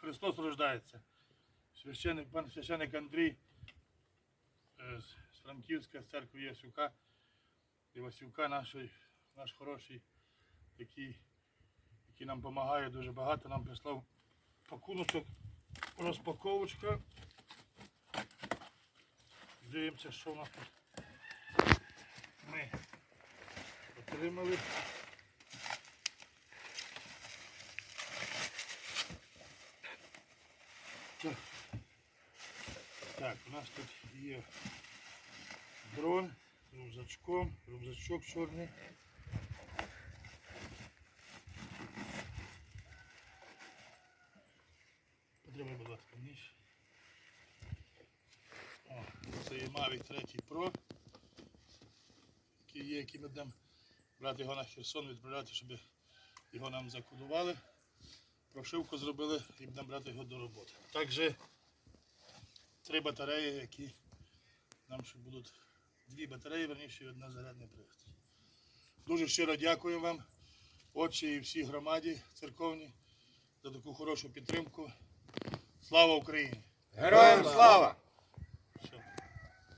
Христос рождається. Священник, пан священник Андрій е, з Франківська, з церкви Ясюка, і Васюка нашої, наш хороший, який, який нам допомагає дуже багато, нам прислав пакуночок, розпаковочка. Дивимося, що у нас тут ми отримали. Так. У нас тут є дрон з рюкзачком, рюкзачок чорний. Потримай, будь ласка, ніж. О, це є Mavic 3 Pro, який є, який ми будемо брати його на Херсон, відправляти, щоб його нам закодували. Прошивку зробили і будемо брати його до роботи. Також три батареї, які нам ще будуть дві батареї, верніше, і одна зарядна пристрій. Дуже щиро дякую вам, отчі і всій громаді церковні, за таку хорошу підтримку. Слава Україні! Героям слава!